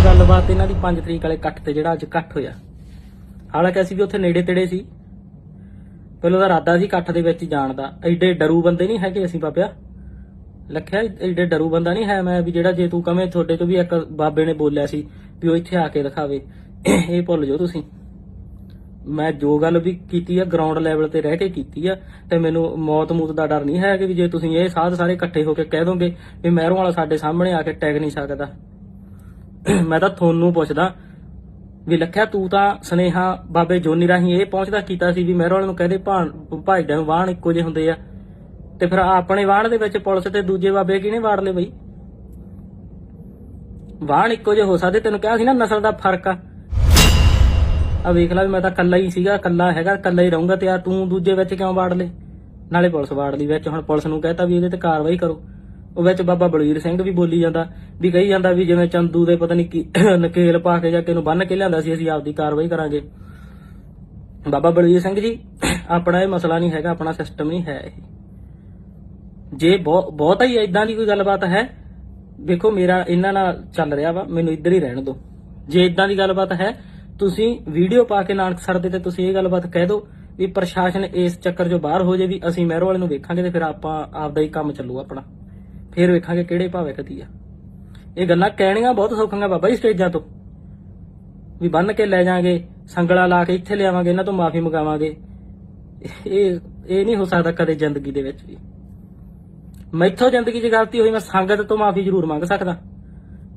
ਆ ਗੱਲਬਾਤ ਇਹਨਾਂ ਦੀ 5 ਤਰੀਕ ਵਾਲੇ ਇਕੱਠ ਤੇ ਜਿਹੜਾ ਅੱਜ ਇਕੱਠ ਹੋਇਆ। ਹਾਲਾਂਕਿ ਅਸੀਂ ਵੀ ਉੱਥੇ ਨੇੜੇ ਤੇੜੇ ਸੀ। ਪਹਿਲਾਂ ਤਾਂ ਇਰਾਦਾ ਸੀ ਇਕੱਠ ਦੇ ਵਿੱਚ ਜਾਣ ਦਾ। ਐਡੇ ਡਰੂ ਬੰਦੇ ਨਹੀਂ ਹੈਗੇ ਅਸੀਂ ਬਾਬਿਆ। ਲੱਖਿਆ, ਐਡੇ ਡਰੂ ਬੰਦਾ ਨਹੀਂ ਹੈ ਮੈਂ ਵੀ ਜਿਹੜਾ ਜੇ ਤੂੰ ਕਵੇਂ ਤੁਹਾਡੇ ਤੋਂ ਵੀ ਇੱਕ ਬਾਬੇ ਨੇ ਬੋਲਿਆ ਸੀ ਵੀ ਉਹ ਇੱਥੇ ਆ ਕੇ ਦਿਖਾਵੇ। ਇਹ ਭੁੱਲ ਜਾਓ ਤੁਸੀਂ। ਮੈਂ ਜੋ ਗੱਲ ਵੀ ਕੀਤੀ ਆ ਗਰਾਊਂਡ ਲੈਵਲ ਤੇ ਰਹਿ ਕੇ ਕੀਤੀ ਆ, ਤੇ ਮੈਨੂੰ ਮੌਤ ਮੂਤ ਦਾ ਡਰ ਨਹੀਂ ਹੈ ਕਿ ਵੀ ਜੇ ਤੁਸੀਂ ਇਹ ਸਾਧ ਸਾਰੇ ਇਕੱਠੇ ਹੋ ਕੇ ਕਹਿ ਦੋਗੇ ਵੀ ਮਹਿਰੋਂ ਵਾਲਾ ਸਾਡੇ ਸਾਹਮਣੇ ਆ ਕੇ ਟੈਗ ਨਹੀਂ ਸਕਦਾ। ਮੈਂ ਤਾਂ ਤੁਹਾਨੂੰ ਪੁੱਛਦਾ ਵੀ ਲੱਖਿਆ ਤੂੰ ਤਾਂ ਸਨੇਹਾ ਬਾਬੇ ਜੋਨੀ ਰਾਹੀਂ ਇਹ ਪਹੁੰਚਦਾ ਕੀਤਾ ਸੀ ਵੀ ਮਹਿਰੋਂ ਵਾਲੇ ਨੂੰ ਕਹਦੇ ਭਾਣ ਭਾਈਡਾਂ ਨੂੰ ਵਾਹਣ ਇੱਕੋ ਜਿਹੇ ਹੁੰਦੇ ਆ। ਤੇ ਫਿਰ ਆਪਣੇ ਵਾਹਣ ਦੇ ਵਿੱਚ ਪੁਲਿਸ ਤੇ ਦੂਜੇ ਬਾਬੇ ਕਿਹਨੇ ਵਾੜ ਲਏ ਬਈ? ਵਾਹਣ ਇੱਕੋ ਜਿਹੇ ਹੋ ਸਕਦੇ, ਤੈਨੂੰ ਕਿਹਾ ਸੀ ਨਾ ਨਸਲ ਦਾ ਫ਼ਰਕ ਆ। ਆ ਵੇਖ ਲੈ ਵੀ ਮੈਂ ਤਾਂ ਕੱਲਾ ਹੀ ਸੀਗਾ ਕੱਲਾ ਹੈਗਾ ਕੱਲਾ ਹੀ ਰਹੂੰਗਾ ਤੇ ਆ ਤੂੰ ਦੂਜੇ ਵਿੱਚ ਕਿਉਂ ਵਾੜ ਲੇ ਨਾਲੇ ਪੁਲਿਸ ਵਾੜ ਲਈ ਵਿੱਚ, ਹੁਣ ਪੁਲਿਸ ਨੂੰ ਕਹਤਾ ਵੀ ਇਹਦੇ ਤੇ ਕਾਰਵਾਈ ਕਰੋ। ਉਹ ਵਿੱਚ ਬਾਬਾ ਬਲਵੀਰ ਸਿੰਘ ਵੀ ਬੋਲੀ ਜਾਂਦਾ, ਵੀ ਕਹੀ ਜਾਂਦਾ ਵੀ ਜਿਵੇਂ ਚੰਦੂ ਦੇ ਪਤਾ ਨਹੀਂ ਕੀ ਨਕੇਲ ਪਾ ਕੇ ਜਾਂ ਕਿਨੂੰ ਬੰਨ ਕੇ ਲਿਆਂਦਾ ਸੀ, ਅਸੀਂ ਆਪਦੀ ਕਾਰਵਾਈ ਕਰਾਂਗੇ। ਬਾਬਾ ਬਲਵੀਰ ਸਿੰਘ ਜੀ, ਆਪਣਾ ਇਹ ਮਸਲਾ ਨਹੀਂ ਹੈਗਾ, ਆਪਣਾ ਸਿਸਟਮ ਨਹੀਂ ਹੈ ਇਹ। ਜੇ ਬਹੁ- ਬਹੁਤਾ ਹੀ ਇਦਾਂ ਦੀ ਕੋਈ ਗੱਲਬਾਤ ਹੈ ਦੇਖੋ ਮੇਰਾ ਇਹਨਾਂ ਨਾਲ ਚੱਲ ਰਿਹਾ ਵਾ, ਮੈਨੂੰ ਇੱਧਰ ਹੀ ਰਹਿਣ ਦਿਓ। ਜੇ ਇਦਾਂ ਦੀ ਗੱਲਬਾਤ ਹੈ, ਤੁਸੀਂ ਵੀਡੀਓ ਪਾ ਕੇ ਨਾਨਕਸਰ ਦੇ ਤੇ ਤੁਸੀਂ ਇਹ ਗੱਲਬਾਤ ਕਹਿ ਦਿਓ ਵੀ ਪ੍ਰਸ਼ਾਸਨ ਇਸ ਚੱਕਰ ਚੋਂ ਬਾਹਰ ਹੋ ਜੇ ਵੀ ਅਸੀਂ ਮਹਿਰੋ ਵਾਲੇ ਨੂੰ ਵੇਖਾਂਗੇ ਤੇ ਫਿਰ ਆਪਾਂ ਆਪਦਾ ਹੀ ਕੰਮ ਚੱਲੂ ਆਪਣਾ। ਫਿਰ ਵੇਖਾਂਗੇ ਕਿਹੜੇ ਭਾਵੇਂ ਕਦੀ ਆ। ਇਹ ਗੱਲਾਂ ਕਹਿਣੀਆਂ ਬਹੁਤ ਸੌਖੀਆਂ ਬਾਬਾ ਜੀ ਸਟੇਜਾਂ ਤੋਂ। ਵੀ ਬੰਨ ਕੇ ਲੈ ਜਾਾਂਗੇ, ਸੰਗਲਾ ਲਾ ਕੇ ਇੱਥੇ ਲਿਆਵਾਂਗੇ, ਇਹਨਾਂ ਤੋਂ ਮਾਫੀ ਮੰਗਾਵਾਂਗੇ। ਇਹ ਇਹ ਨਹੀਂ ਹੋ ਸਕਦਾ ਕਦੇ ਜ਼ਿੰਦਗੀ ਦੇ ਵਿੱਚ ਵੀ। ਮੈਥੋਂ ਜ਼ਿੰਦਗੀ 'ਚ ਗਲਤੀ ਹੋਈ, ਮੈਂ ਸੰਗਤ ਤੋਂ ਮਾਫੀ ਜ਼ਰੂਰ ਮੰਗ ਸਕਦਾ।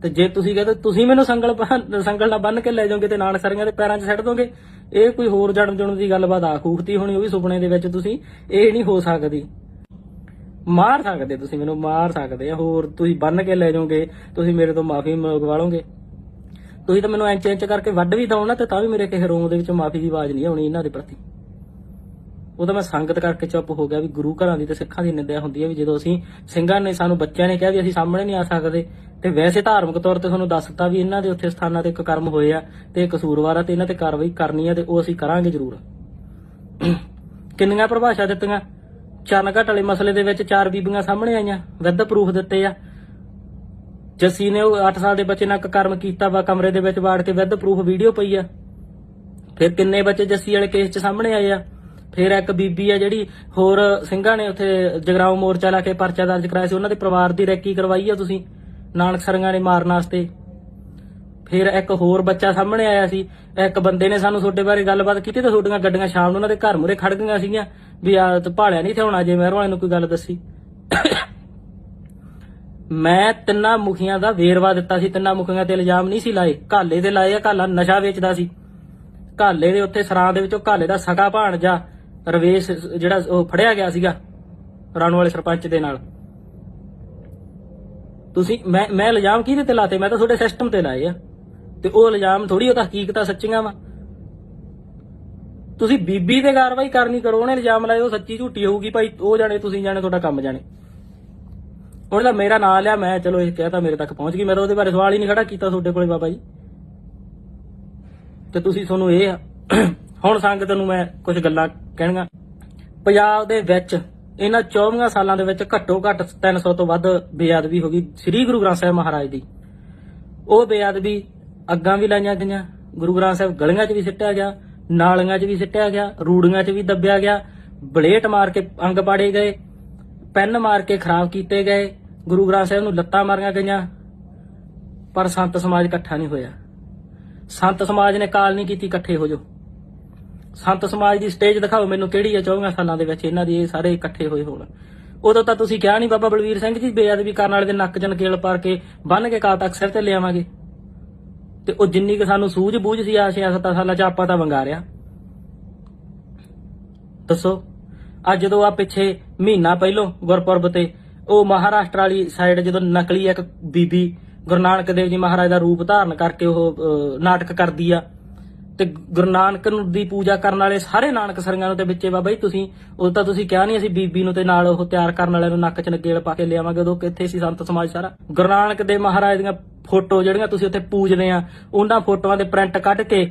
ਤੇ ਜੇ ਤੁਸੀਂ ਕਹਿੰਦੇ, ਤੁਸੀਂ ਮੈਨੂੰ ਸੰਗਲ ਬੰਨ੍ਹ- ਸੰਗਲ ਨਾਲ ਬੰਨ ਕੇ ਲੈ ਜਾਓਗੇ ਤੇ ਨਾਨਕ ਸਰੀਆਂ ਦੇ ਪੈਰਾਂ 'ਚ ਛੱਡ ਦੋਗੇ, ਇਹ ਕੋਈ ਹੋਰ ਜਨਮ ਜੁਣ ਦੀ ਗੱਲਬਾਤ ਆ ਆਖੂਖਤੀ ਹੋਣੀ, ਉਹ ਵੀ ਸੁਪਨੇ ਦੇ ਵਿੱਚ ਤੁਸੀਂ, ਇਹ ਨਹੀਂ ਹੋ ਸਕਦੀ। ਮਾਰ ਸਕਦੇ ਤੁਸੀਂ, ਮੈਨੂੰ ਮਾਰ ਸਕਦੇ ਆ। ਹੋਰ ਤੁਸੀਂ ਬੰਨ ਕੇ ਲੈ ਜਾਓਗੇ, ਤੁਸੀਂ ਮੇਰੇ ਤੋਂ ਮਾਫੀ ਮੰਗਵਾ ਲਓਗੇ ਤੁਸੀਂ ਤਾਂ ਮੈਨੂੰ ਇੰਚ ਇੰਚ ਕਰਕੇ ਵੱਢ ਵੀ ਦਓ ਨਾ, ਤੇ ਤਾਂ ਵੀ ਮੇਰੇ ਕਿਸੇ ਰੂਮ ਦੇ ਵਿੱਚ ਮਾਫੀ ਦੀ ਆਵਾਜ਼ ਨਹੀਂ ਆਉਣੀ ਇਹਨਾਂ ਦੇ ਪ੍ਰਤੀ। ਉਹ ਤਾਂ ਮੈਂ ਸੰਗਤ ਕਰਕੇ ਚੁੱਪ ਹੋ ਗਿਆ ਵੀ ਗੁਰੂ ਘਰਾਂ ਦੀ ਤੇ ਸਿੱਖਾਂ ਦੀ ਨਿੰਦਿਆ ਹੁੰਦੀ ਹੈ ਵੀ ਜਦੋਂ ਅਸੀਂ ਸਿੰਘਾਂ ਨੇ ਸਾਨੂੰ ਬੱਚਿਆਂ ਨੇ ਕਿਹਾ ਵੀ ਅਸੀਂ ਸਾਹਮਣੇ ਨਹੀਂ ਆ ਸਕਦੇ, ਤੇ ਵੈਸੇ ਧਾਰਮਿਕ ਤੌਰ ਤੇ ਤੁਹਾਨੂੰ ਦੱਸ ਦਿੱਤਾ ਵੀ ਇਹਨਾਂ ਦੇ ਉੱਥੇ ਸਥਾਨਾਂ ਤੇ ਇੱਕ ਕਰਮ ਹੋਏ ਆ, ਤੇ ਕਸੂਰਵਾਰ ਆ, ਤੇ ਇਹਨਾਂ ਤੇ ਕਾਰਵਾਈ ਕਰਨੀ ਆ, ਤੇ ਉਹ ਅਸੀਂ ਕਰਾਂਗੇ ਜ਼ਰੂਰ। ਕਿੰਨੀਆਂ ਪਰਿਭਾਸ਼ਾ ਦਿੱਤੀਆਂ? ਚਰਨਘਟ ਵਾਲੇ ਮਸਲੇ ਦੇ ਵਿੱਚ ਚਾਰ ਬੀਬੀਆਂ ਸਾਹਮਣੇ ਆਈਆਂ, ਵਿਦ ਪ੍ਰੂਫ ਦਿੱਤੇ ਆ। ਜੱਸੀ ਨੇ ਉਹ 8 ਸਾਲ ਦੇ ਬੱਚੇ ਨਾਲ ਕਰਮ ਕੀਤਾ ਵਾ, ਕਮਰੇ ਦੇ ਵਿੱਚ ਵਾੜ ਕੇ ਵਿਦ ਪ੍ਰੂਫ ਵੀਡੀਓ ਪਈ ਆ। ਫਿਰ ਕਿੰਨੇ ਬੱਚੇ ਜੱਸੀ ਵਾਲੇ ਕੇਸ 'ਚ ਸਾਹਮਣੇ ਆਏ ਆ। ਫਿਰ ਇੱਕ ਬੀਬੀ ਆ ਜਿਹੜੀ ਹੋਰ ਸਿੰਘਾਂ ਨੇ ਉੱਥੇ ਜਗਰਾਉਂ ਮੋਰਚਾ ਲਾ ਕੇ ਪਰਚਾ ਦਰਜ ਕਰਾਇਆ ਸੀ, ਉਹਨਾਂ ਦੇ ਪਰਿਵਾਰ ਦੀ ਰੈਕੀ ਕਰਵਾਈ ਆ ਤੁਸੀਂ। ਨਾਨਕ ਸਰੀਆਂ ਨੇ ਮਾਰਨ ਵਾਸਤੇ। ਫਿਰ ਇੱਕ ਹੋਰ ਬੱਚਾ ਸਾਹਮਣੇ ਆਇਆ ਸੀ। ਇੱਕ ਬੰਦੇ ਨੇ ਸਾਨੂੰ ਤੁਹਾਡੇ ਬਾਰੇ ਗੱਲਬਾਤ ਕੀਤੀ ਤੇ ਤੁਹਾਡੀਆਂ ਗੱਡੀਆਂ ਸ਼ਾਮ ਨੂੰ ਉਹਨਾਂ ਦੇ ਘਰ ਮੂਰੇ ਖੜ ਗਈਆਂ ਸੀਗੀਆਂ ਵੀ ਆ ਤੇ ਭਾਲਿਆ ਨਹੀਂ ਤੇ ਹੁਣ ਅਜੇ ਮਹਿਰ ਵਾਲੇ ਨੂੰ ਕੋਈ ਗੱਲ ਦੱਸੀ। ਮੈਂ ਤਿੰਨਾਂ ਮੁਖੀਆਂ ਦਾ ਵੇਰਵਾ ਦਿੱਤਾ ਸੀ। ਤਿੰਨਾਂ ਮੁਖੀਆਂ ਤੇ ਇਲਜ਼ਾਮ ਨਹੀਂ ਸੀ ਲਾਏ। ਘਾਲੇ ਦੇ ਲਾਏ ਆ, ਘਾਲਾ ਨਸ਼ਾ ਵੇਚਦਾ ਸੀ। ਘਾਲੇ ਦੇ ਉੱਤੇ ਸਰਾਂ ਦੇ ਵਿੱਚੋਂ ਘਾਲੇ ਦਾ ਸਕਾ ਭਾਣਜਾ ਰਵੇਸ਼, ਜਿਹੜਾ ਉਹ ਫੜਿਆ ਗਿਆ ਸੀਗਾ ਰਾਣੂ ਵਾਲੇ ਸਰਪੰਚ ਦੇ ਨਾਲ। ਤੁਸੀਂ, ਮੈਂ ਮੈਂ ਇਲਜ਼ਾਮ ਕਿਹਦੇ ਤੇ ਲਾਤੇ? ਮੈਂ ਤਾਂ ਤੁਹਾਡੇ ਸਿਸਟਮ ਤੇ ਲਾਏ ਆ। ਤੇ ਉਹ ਇਲਜ਼ਾਮ ਥੋੜੀ ਉਹ ਤਾਂ ਹਕੀਕਤਾਂ ਸੱਚੀਆਂ ਵਾ। ਤੁਸੀਂ ਬੀਬੀ ਤੇ ਕਾਰਵਾਈ ਕਰਨੀ ਕਰੋ, ਉਹਨੇ ਇਲਜ਼ਾਮ ਲਾਏ ਉਹ ਸੱਚੀ ਝੂਠੀ ਹੋਊਗੀ, ਭਾਈ ਉਹ ਜਾਣੇ, ਤੁਸੀਂ ਜਾਣੇ, ਤੁਹਾਡਾ ਕੰਮ ਜਾਣੇ। ਉਹਨੇ ਤਾਂ ਮੇਰਾ ਨਾਂ ਲਿਆ, ਮੈਂ ਚਲੋ ਇਹ ਕਹਿਤਾ ਮੇਰੇ ਤੱਕ ਪਹੁੰਚ ਗਈ, ਮੈਂ ਤਾਂ ਉਹਦੇ ਬਾਰੇ ਸਵਾਲ ਹੀ ਨਹੀਂ ਖੜਾ ਕੀਤਾ ਤੁਹਾਡੇ ਕੋਲੇ ਬਾਬਾ ਜੀ। ਤੇ ਤੁਸੀਂ ਤੁਹਾਨੂੰ ਇਹ ਆ, ਹੁਣ ਸੰਗਤ ਨੂੰ ਮੈਂ ਕੁਝ ਗੱਲਾਂ ਕਹਿਣੀਆਂ ਪੰਜਾਬ ਦੇ ਵਿੱਚ ਇਹਨਾਂ 24 ਸਾਲਾਂ ਦੇ ਵਿੱਚ ਘੱਟੋ ਘੱਟ 300 ਤੋਂ ਵੱਧ ਬੇਅਦਬੀ ਹੋ ਗਈ, ਸ੍ਰੀ ਗੁਰੂ ਗ੍ਰੰਥ ਸਾਹਿਬ ਮਹਾਰਾਜ ਦੀ। ਉਹ ਬੇਅਦਬੀ ਅੱਗਾਂ ਵੀ ਲਾਈਆਂ ਗਈਆਂ। ਗੁਰੂ ਗ੍ਰੰਥ ਸਾਹਿਬ ਗਲੀਆਂ 'ਚ ਵੀ ਸਿੱਟਿਆ ਗਿਆ, ਨਾਲੀਆਂ 'ਚ ਵੀ ਸਿੱਟਿਆ ਗਿਆ, ਰੂੜੀਆਂ 'ਚ ਵੀ ਦੱਬਿਆ ਗਿਆ। ਬਲੇਟ ਮਾਰ ਕੇ ਅੰਗ ਪਾੜੇ ਗਏ, ਪੈਨ ਮਾਰ ਕੇ ਖਰਾਬ ਕੀਤੇ ਗਏ। ਗੁਰੂ ਗ੍ਰੰਥ ਸਾਹਿਬ ਨੂੰ ਲੱਤਾਂ ਮਾਰੀਆਂ ਗਈਆਂ। ਪਰ ਸੰਤ ਸਮਾਜ ਇਕੱਠਾ ਨਹੀਂ ਹੋਇਆ। ਸੰਤ ਸਮਾਜ ਨੇ ਕਾਲ ਨਹੀਂ ਕੀਤੀ ਇਕੱਠੇ ਹੋ ਜਾਓ। ਸੰਤ ਸਮਾਜ ਦੀ ਸਟੇਜ ਦਿਖਾਓ ਮੈਨੂੰ ਕਿਹੜੀ ਹੈ 24 ਸਾਲਾਂ ਦੇ ਵਿੱਚ ਇਹਨਾਂ ਦੀ ਇਹ ਸਾਰੇ ਇਕੱਠੇ ਹੋਏ ਹੋਣ। ਉਦੋਂ ਤਾਂ ਤੁਸੀਂ ਕਿਹਾ ਨਹੀਂ ਬਾਬਾ ਬਲਵੀਰ ਸਿੰਘ ਜੀ, ਬੇਅਦਬੀ ਕਰਨ ਵਾਲੇ ਦੇ ਨੱਕ 'ਚ ਨਕੇਲ ਪਾਰ ਕੇ ਬੰਨ ਕੇ ਕਾਲ ਤੱਕ ਸਿਰ ਤੇ ਲਿਆਵਾਂਗੇ। ਤੇ ਉਹ ਜਿੰਨੀ ਕਿ ਸਾਨੂੰ ਸੂਝ ਬੂਝ ਸੀ ਆ 6-7 ਸਾਲਾਂ 'ਚ ਆਪਾਂ ਤਾਂ ਵੰਗਾਰਿਆ ਦੱਸੋ, ਅੱਜ ਜਦੋਂ ਆ ਪਿੱਛੇ ਮਹੀਨਾ ਪਹਿਲੋਂ ਗੁਰਪੁਰਬ ਤੇ ਉਹ ਮਹਾਰਾਸ਼ਟਰ ਵਾਲੀ ਸਾਈਡ ਜਦੋਂ ਨਕਲੀ ਇੱਕ ਬੀਬੀ ਗੁਰੂ ਨਾਨਕ ਦੇਵ ਜੀ ਮਹਾਰਾਜ ਦਾ ਰੂਪ ਧਾਰਨ ਕਰਕੇ ਉਹ ਨਾਟਕ ਕਰਦੀ ਆ, ਤੇ ਗੁਰੂ ਨਾਨਕ ਨੂੰ ਦੀ ਪੂਜਾ ਕਰਨ ਵਾਲੇ ਸਾਰੇ ਨਾਨਕ ਸਰੀਆਂ ਨੂੰ ਤੇ ਵਿੱਚੇ ਬਾਬਾ ਜੀ ਤੁਸੀਂ ਉਹ ਤਾਂ ਤੁਸੀਂ ਕਿਹਾ ਨਹੀਂ ਅਸੀਂ ਬੀਬੀ ਨੂੰ ਤੇ ਨਾਲ ਉਹ ਤਿਆਰ ਕਰਨ ਵਾਲਿਆਂ ਨੂੰ ਨੱਕ 'ਚ ਨਗੇਲ ਪਾ ਕੇ ਲਿਆਵਾਂਗੇ, ਉਦੋਂ ਕਿੱਥੇ ਸੀ ਸੰਤ ਸਮਾਜ ਸਾਰਾ। ਗੁਰੂ ਨਾਨਕ ਦੇ ਮਹਾਰਾਜ ਦੀਆਂ ਫੋਟੋ ਜਿਹੜੀਆਂ ਤੁਸੀਂ ਉੱਥੇ ਪੂਜਦੇ ਆ, ਉਹਨਾਂ ਫੋਟੋਆਂ ਦੇ ਪ੍ਰਿੰਟ ਕੱਢ ਕੇ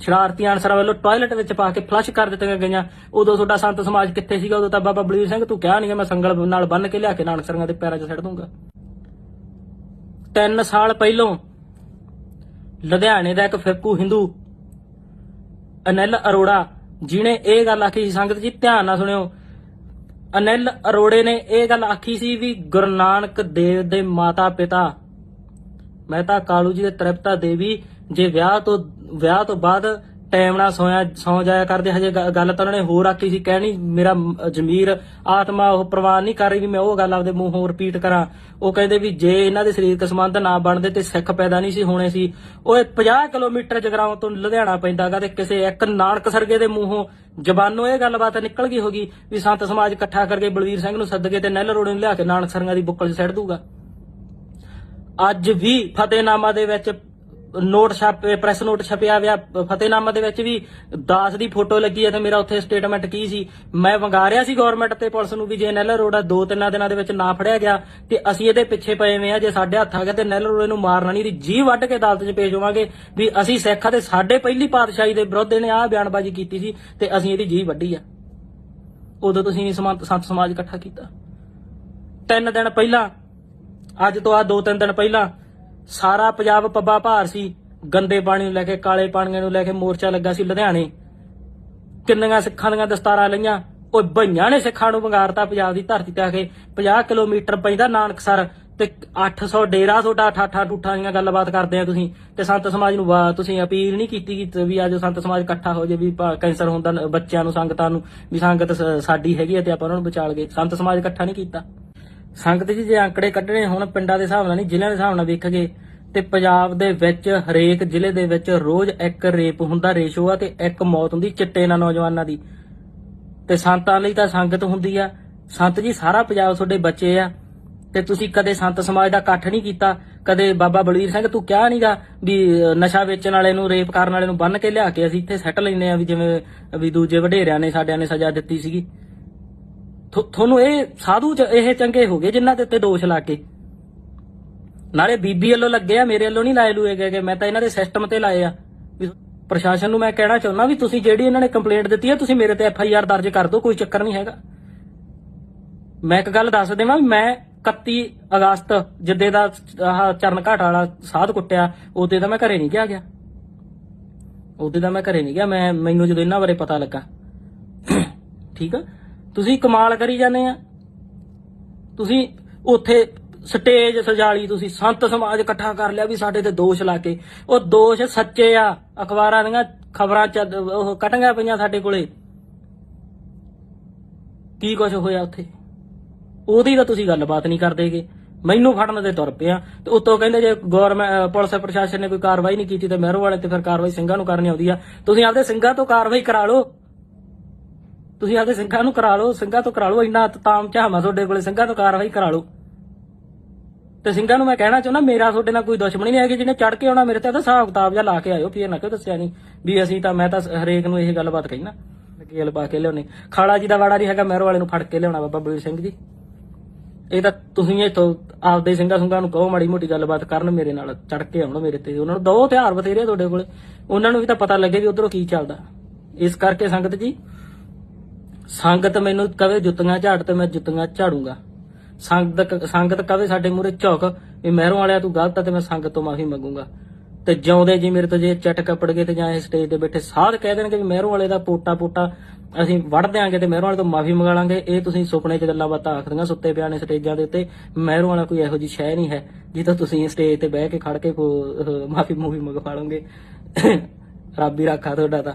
ਸ਼ਰਾਰਤੀ ਅਨਸਰਾਂ ਵੱਲੋਂ ਟਾਇਲਟ ਵਿੱਚ ਪਾ ਕੇ ਫਲਸ਼ ਕਰ ਦਿੱਤੀਆਂ ਗਈਆਂ। ਉਦੋਂ ਤੁਹਾਡਾ ਸੰਤ ਸਮਾਜ ਕਿੱਥੇ ਸੀਗਾ? ਉਦੋਂ ਤਾਂ ਬਾਬਾ ਬਲਵੀਰ ਸਿੰਘ, ਤੂੰ ਕਿਹਾ ਨਹੀਂ ਮੈਂ ਸੰਗਲ ਨਾਲ ਬੰਨ ਕੇ ਲਿਆ ਕੇ ਨਾਨਕ ਦੇ ਪੈਰਾਂ 'ਚ ਸੱਟ ਦੂੰਗਾ। 3 ਸਾਲ ਪਹਿਲੋਂ ਲੁਧਿਆਣੇ ਦਾ ਇੱਕ ਫਿਰਕੂ ਹਿੰਦੂ, ਅਨਿਲ ਅਰੋੜਾ ਜਿਨੇ ਇਹ ਗੱਲ ਆਖੀ ਸੀ, ਸੰਗਤ ਜੀ ਧਿਆਨ ਨਾਲ ਸੁਣਿਓ। ਅਨਿਲ ਅਰੋੜੇ ਨੇ ਇਹ ਗੱਲ ਆਖੀ ਸੀ ਵੀ ਗੁਰੂ ਨਾਨਕ ਦੇਵ ਦੇ ਮਾਤਾ ਪਿਤਾ ਮਹਿਤਾ ਕਾਲੂ ਜੀ ਦੇ ਤ੍ਰਿਪਤਾ ਦੇਵੀ, ਜੇ ਵਿਆਹ ਤੋਂ ਵਿਆਹ ਤੋਂ ਬਾਅਦ ਟਾਈਮ ਨਾਲ ਸੋਇਆ, ਸੌਂ ਜਾਇਆ ਕਰਦੇ, ਹਜੇ ਗੱਲ ਤਾਂ ਉਹਨਾਂ ਨੇ ਹੋਰ ਆਖੀ ਸੀ, ਕਹਿਣੀ ਮੇਰਾ ਜ਼ਮੀਰ, ਆਤਮਾ ਉਹ ਪ੍ਰਵਾਨ ਨਹੀਂ ਕਰ ਰਹੀ ਵੀ ਮੈਂ ਉਹ ਗੱਲ ਆਪਦੇ ਮੂੰਹੋਂ ਰਿਪੀਟ ਕਰਾਂ। ਉਹ ਕਹਿੰਦੇ ਵੀ ਜੇ ਇਹਨਾਂ ਦੇ ਸਰੀਰਕ ਸੰਬੰਧ ਨਾ ਬਣਦੇ ਤੇ ਸਿੱਖ ਪੈਦਾ ਨਹੀਂ ਸੀ ਹੋਣੇ ਸੀ। ਉਹ 50 ਕਿਲੋਮੀਟਰ ਜਗਰਾਉਂ ਤੋਂ ਲੁਧਿਆਣਾ ਪੈਂਦਾਗਾ ਤੇ ਕਿਸੇ ਇੱਕ ਨਾਨਕ ਸਰਗੇ ਦੇ ਮੂੰਹੋਂ ਜ਼ਬਾਨੋਂ ਇਹ ਗੱਲਬਾਤ ਨਿਕਲ ਗਈ ਹੋਗੀ ਵੀ ਸੰਤ ਸਮਾਜ ਇਕੱਠਾ ਕਰਕੇ ਬਲਵੀਰ ਸਿੰਘ ਨੂੰ ਸੱਦ ਕੇ ਤੇ ਨਹਿਲ ਰੋੜੇ ਨੂੰ ਲਿਆ ਕੇ ਨਾਨਕ ਸਰਗਾ ਦੀ ਬੁੱਕਲ 'ਚ ਸਿੱਟ ਦੂਗਾ ਅੱਜ ਵੀ ਫਤਿਹਨਾਮਾ ਦੇ ਵਿੱਚ ਨੋਟ ਛਾਪੇ ਪ੍ਰੈਸ ਨੋਟ ਛਪਿਆ ਹੋਇਆ, ਫਤਿਹਨਾਮਾ ਦੇ ਵਿੱਚ ਵੀ ਦਾਸ ਦੀ ਫੋਟੋ ਲੱਗੀ ਹੈ ਤੇ ਮੇਰਾ ਉੱਥੇ ਸਟੇਟਮੈਂਟ ਕੀ ਸੀ? ਮੈਂ ਵੰਗਾ ਰਿਹਾ ਸੀ ਗਵਰਨਮੈਂਟ ਤੇ, ਪੁਲਿਸ ਨੂੰ ਵੀ ਜੇ ਨੈਲ ਰੋੜਾ ਦੋ ਤਿੰਨਾਂ ਦਿਨਾਂ ਦੇ ਵਿੱਚ ਨਾ ਫੜਿਆ ਗਿਆ ਤੇ ਅਸੀਂ ਇਹਦੇ ਪਿੱਛੇ ਪਏ ਹੋਏ ਆ ਜੇ ਸਾਡੇ ਹੱਥ ਆ ਗਿਆ ਤੇ ਨੈਲ ਰੋੜੇ ਨੂੰ ਮਾਰਨਾ ਨਹੀਂ ਦੀ ਜੀ ਵੱਢ ਕੇ ਅਦਾਲਤ 'ਚ ਪੇਸ਼ ਹੋਵਾਂਗੇ ਵੀ ਅਸੀਂ ਸਿੱਖਾਂ ਦੇ ਸਾਡੇ ਪਹਿਲੀ ਪਾਤਸ਼ਾਹੀ ਦੇ ਵਿਰੁੱਧ ਨੇ ਆਹ ਬਿਆਨਬਾਜ਼ੀ ਕੀਤੀ ਸੀ ਤੇ ਅਸੀਂ ਇਹਦੀ ਜੀ ਵੱਢੀ ਆ। ਉਦੋਂ ਤੁਸੀਂ ਸਮਾਂ- ਸੰਤ ਸਮਾਜ ਇਕੱਠਾ ਕੀਤਾ। ਤਿੰਨ ਦਿਨ ਪਹਿਲਾਂ ਅੱਜ ਤੋਂ ਆ ਦੋ ਤਿੰਨ ਦਿਨ ਪਹਿਲਾਂ ਸਾਰਾ ਪੰਜਾਬ ਪੱਬਾ ਭਾਰ ਸੀ। ਗੰਦੇ ਪਾਣੀ ਨੂੰ ਲੈ ਕੇ, ਕਾਲੇ ਪਾਣੀਆਂ ਨੂੰ ਲੈ ਕੇ ਮੋਰਚਾ ਲੱਗਾ ਸੀ ਲੁਧਿਆਣੇ। ਕਿੰਨੀਆਂ ਸਿੱਖਾਂ ਦੀਆਂ ਦਸਤਾਰਾਂ ਲਈਆਂ। ਉਹ ਭਈਆਂ ਨੇ ਸਿੱਖਾਂ ਨੂੰ ਵੰਗਾਰਤਾ ਪੰਜਾਬ ਦੀ ਧਰਤੀ ਤੇ ਆ ਕੇ 50 ਕਿਲੋਮੀਟਰ ਪੈਂਦਾ ਨਾਨਕਸਰ ਤੇ 800 ਡੇਰਾ ਤੁਹਾਡਾ ਠਾਠਾ, ਠੂਠਾਂ ਦੀਆਂ ਗੱਲਬਾਤ ਕਰਦੇ ਆ ਤੁਸੀਂ। ਤੇ ਸੰਤ ਸਮਾਜ ਨੂੰ ਵਾ- ਤੁਸੀਂ ਅਪੀਲ ਨਹੀਂ ਕੀਤੀ ਕਿ ਵੀ ਅੱਜ ਸੰਤ ਸਮਾਜ ਇਕੱਠਾ ਹੋ ਜੇ, ਵੀ ਕੈਂਸਰ ਹੁੰਦਾ, ਬੱਚਿਆਂ ਨੂੰ, ਸੰਗਤਾਂ ਨੂੰ, ਵੀ ਸੰਗਤ ਸਾਡੀ ਹੈਗੀ ਹੈ ਤੇ ਆਪਾਂ ਉਹਨਾਂ ਨੂੰ ਬਚਾਲ ਗਏ ਸੰਤ ਸਮਾਜ ਇਕੱਠਾ ਨਹੀਂ ਕੀਤਾ। ਸੰਗਤ ਜੀ ਜੇ ਆંકੜੇ ਕੱਢਣੇ ਹੁਣ ਪਿੰਡਾਂ ਦੇ ਹਿਸਾਬ ਨਾਲ ਨਹੀਂ, ਜ਼ਿਲ੍ਹਿਆਂ ਦੇ ਹਿਸਾਬ ਨਾਲ ਵੇਖਗੇ ਤੇ ਪੰਜਾਬ ਦੇ ਵਿੱਚ ਹਰੇਕ ਜ਼ਿਲ੍ਹੇ ਦੇ ਵਿੱਚ ਰੋਜ਼ ਇੱਕ ਰੇਪ ਹੁੰਦਾ, ਰੇਸ਼ੋ ਆ ਤੇ ਇੱਕ ਮੌਤ ਹੁੰਦੀ, ਚਿੱਟੇ ਨਾਲ ਨੌਜਵਾਨਾਂ ਦੀ। ਤੇ ਸੰਤਾਂ ਲਈ ਤਾਂ ਸੰਗਤ ਹੁੰਦੀ ਆ। ਸੰਤ ਜੀ, ਸਾਰਾ ਪੰਜਾਬ ਤੁਹਾਡੇ ਬੱਚੇ ਆ। ਤੇ ਤੁਸੀਂ ਕਦੇ ਸੰਤ ਸਮਾਜ ਦਾ ਇਕੱਠ ਨਹੀਂ ਕੀਤਾ, ਕਦੇ ਬਾਬਾ ਬਲਵੀਰ ਸਿੰਘ ਤੂੰ ਕਿਹਾ ਨਹੀਂਗਾ ਵੀ ਨਸ਼ਾ ਵੇਚਣ ਵਾਲੇ ਨੂੰ, ਰੇਪ ਕਰਨ ਵਾਲੇ ਨੂੰ ਬੰਨ ਕੇ ਲਿਆ ਕੇ ਅਸੀਂ ਇੱਥੇ ਸੈੱਟ ਲੈਨੇ ਆ ਵੀ ਜਿਵੇਂ, ਵੀ ਦੂਜੇ ਵਡੇਰਿਆਂ ਨੇ ਸਾਡਿਆਂ ਨੇ ਸਜ਼ਾ ਦਿੱਤੀ ਸੀਗੀ। ਤੁਹਾਨੂੰ ਇਹ ਸਾਧੂ ਇਹ ਚੰਗੇ ਹੋ ਗਏ ਜਿਨ੍ਹਾਂ ਦੇ ਉੱਤੇ ਦੋਸ਼ ਲਾ ਕੇ। ਨਾਲੇ ਬੀਬੀ ਵੱਲੋਂ ਲੱਗੇ ਆ, ਮੇਰੇ ਵੱਲੋਂ ਨਹੀਂ ਲਾਏ ਲੂਏ ਗਏ ਮੈਂ ਤਾਂ ਇਹਨਾਂ ਦੇ ਸਿਸਟਮ ਤੇ ਲਾਏ ਆ। ਵੀ ਪ੍ਰਸ਼ਾਸਨ ਨੂੰ ਮੈਂ ਕਹਿਣਾ ਚਾਹੁੰਦਾ ਵੀ ਤੁਸੀਂ ਜਿਹੜੀ ਇਹਨਾਂ ਨੇ ਕੰਪਲੇਂਟ ਦਿੱਤੀ ਹੈ ਤੁਸੀਂ ਮੇਰੇ ਤੇ ਐਫ ਆਈ ਆਰ ਦਰਜ ਕਰ ਦਿਓ, ਕੋਈ ਚੱਕਰ ਨਹੀਂ ਹੈਗਾ। ਮੈਂ ਇੱਕ ਗੱਲ ਦੱਸ ਦੇਵਾਂ ਵੀ ਮੈਂ 31 ਅਗਸਤ ਜਿੱਦੇ ਦਾ ਆਹ ਚਰਨ ਘਾਟ ਵਾਲਾ ਸਾਧ ਕੁੱਟਿਆ, ਉਹਦੇ ਤਾਂ ਮੈਂ ਘਰੇ ਨਹੀਂ ਗਿਆ ਗਿਆ। ਉਹਦੇ ਤਾਂ ਮੈਂ ਘਰੇ ਨਹੀਂ ਗਿਆ, ਮੈਂ ਮੈਨੂੰ ਜਦੋਂ ਇਹਨਾਂ ਬਾਰੇ ਪਤਾ ਲੱਗਾ। ਠੀਕ ਆ? ਤੁਸੀਂ ਕਮਾਲ ਕਰੀ ਜਾਂਦੇ ਆ। ਤੁਸੀਂ ਉੱਥੇ ਸਟੇਜ ਸਜਾਲੀ ਤੁਸੀਂ ਸੰਤ ਸਮਾਜ ਇਕੱਠਾ ਕਰ ਲਿਆ ਵੀ ਸਾਡੇ ਤੇ ਦੋਸ਼ ਲਾ ਕੇ। ਉਹ ਦੋਸ਼ ਸੱਚੇ ਆ, ਅਖਬਾਰਾਂ ਦੀਆਂ ਖਬਰਾਂ ਚ ਉਹ ਕਟੀਆਂ ਪਈਆਂ ਸਾਡੇ ਕੋਲੇ। ਕੀ ਕੁਝ ਹੋਇਆ ਉੱਥੇ? ਉਹਦੀ ਤਾਂ ਤੁਸੀਂ ਗੱਲਬਾਤ ਨਹੀਂ ਕਰਦੇਗੇ ਮੈਨੂੰ ਫੜਨ ਦੇ ਤੁਰ ਪਿਆ। ਤੇ ਉੱਤੋਂ ਕਹਿੰਦੇ ਜੇ ਗਵਰਨਮੈਂਟ ਪੁਲਿਸ ਪ੍ਰਸ਼ਾਸਨ ਨੇ ਕੋਈ ਕਾਰਵਾਈ ਨਹੀਂ ਕੀਤੀ ਤੇ ਮਹਿਰੋ ਵਾਲੇ ਤੇ ਫਿਰ ਕਾਰਵਾਈ ਸਿੰਘਾਂ ਨੂੰ ਕਰਨੀ ਆਉਂਦੀ ਆ। ਤੁਸੀਂ ਆਪਦੇ ਸਿੰਘਾਂ ਤੋਂ ਕਾਰਵਾਈ ਕਰਾ ਲਓ। ਤੁਸੀਂ ਆਪਦੇ ਸਿੰਘਾਂ ਨੂੰ ਕਰਾ ਲਓ, ਸਿੰਘਾਂ ਤੋਂ ਕਰਾ ਲਓ, ਇੰਨਾ ਤਾਮ ਝਾਮਾ ਤੁਹਾਡੇ ਕੋਲੇ, ਸਿੰਘਾਂ ਤੋਂ ਕਾਰਵਾਈ ਕਰਾ ਲਓ। ਤੇ ਸਿੰਘਾਂ ਨੂੰ ਮੈਂ ਕਹਿਣਾ ਚਾਹੁੰਦਾ, ਮੇਰਾ ਤੁਹਾਡੇ ਨਾਲ ਕੋਈ ਦੁਸ਼ਮਣੀ ਨਹੀਂ ਹੈਗੀ, ਜਿਹਨੇ ਚੜ ਕੇ ਆਉਣਾ ਮੇਰੇ ਤੇ ਤਾਂ ਹਿਸਾਬ ਕਿਤਾਬ ਜਾਂ ਲਾ ਕੇ ਆਇਓ ਫਿਰ ਨਾ ਕਿਉਂ ਦੱਸਿਆ ਨਹੀਂ ਵੀ ਅਸੀਂ ਤਾਂ, ਮੈਂ ਤਾਂ ਹਰੇਕ ਨੂੰ ਇਹ ਗੱਲਬਾਤ ਕਹਿਣਾ ਗੇਲ ਪਾ ਕੇ ਲਿਆਉਣੇ। ਖਾਲਾ ਜੀ ਦਾ ਵਾੜਾ ਨਹੀਂ ਹੈਗਾ, ਮਹਿਰੋ ਵਾਲੇ ਨੂੰ ਫੜ ਕੇ ਲਿਆਉਣਾ, ਬਾਬਾ ਬਲਵੀਰ ਸਿੰਘ ਜੀ। ਇਹ ਤਾਂ ਤੁਸੀਂ ਇੱਥੋਂ ਆਪਦੇ ਸਿੰਘਾਂ ਸੁੰਗਾਂ ਨੂੰ ਕਹੋ, ਮਾੜੀ ਮੋਟੀ ਗੱਲਬਾਤ ਕਰਨ ਮੇਰੇ ਨਾਲ ਚੜ ਕੇ ਆਉਣ ਮੇਰੇ ਤੇ। ਉਹਨਾਂ ਨੂੰ ਦੋ ਹਥਿਆਰ ਬਥੇਰੇ ਤੁਹਾਡੇ ਕੋਲੇ। ਉਹਨਾਂ ਨੂੰ ਵੀ ਤਾਂ ਪਤਾ ਲੱਗੇ ਵੀ ਉਧਰੋਂ ਕੀ ਚੱਲਦਾ। ਇਸ ਕਰਕੇ ਸੰਗਤ ਜੀ ਸੰਗਤ ਮੈਨੂੰ ਕਵੇ ਜੁੱਤੀਆਂ ਝਾੜ ਤੇ ਮੈਂ ਜੁੱਤੀਆਂ ਝਾੜੂਗਾ। ਸੰਗਤ ਸੰਗਤ ਕਵੇ ਸਾਡੇ ਮੂਰੇ ਝੁਕ ਵੀ ਮਹਿਰੋਂ ਵਾਲਿਆ ਤੂੰ ਗਲਤ ਆ ਤੇ ਮੈਂ ਸੰਗਤ ਤੋਂ ਮਾਫੀ ਮੰਗੂਗਾ। ਤੇ ਜਿਉਂਦੇ ਜੀ ਮੇਰੇ ਤੋਂ ਜੇ ਚਟ ਕੱਪੜ ਗਏ ਤੇ ਜਾਂ ਇਹ ਸਟੇਜ ਤੇ ਬੈਠੇ ਸਾਧ ਕਹਿ ਦੇਣਗੇ ਵੀ ਮਹਿਰੋਂ ਵਾਲੇ ਦਾ ਪੋਟਾ ਪੋਟਾ ਅਸੀਂ ਵੜ ਦਿਆਂਗੇ ਤੇ ਮਹਿਰੋਂ ਵਾਲੇ ਤੋਂ ਮਾਫੀ ਮੰਗਾ ਲਾਂਗੇ। ਇਹ ਤੁਸੀਂ ਸੁਪਨੇ 'ਚ ਗੱਲਾਂ ਬਾਤਾਂ ਆਖਦੀਆਂ ਸੁੱਤੇ ਪਿਆ ਨੇ ਸਟੇਜਾਂ ਦੇ ਉੱਤੇ। ਮਹਿਰੋਂ ਵਾਲਾ ਕੋਈ ਇਹੋ ਜੀ ਸ਼ੈ ਨਹੀਂ ਹੈ ਜਿੱਥੋਂ ਤੁਸੀਂ ਸਟੇਜ ਤੇ ਬਹਿ ਕੇ ਖੜ ਕੇ ਮਾਫੀ ਮੂਫੀ ਮੰਗਵਾ ਲਓਗੇ। ਰੱਬ ਹੀ ਰੱਖਾ ਤੁਹਾਡਾ ਤਾਂ।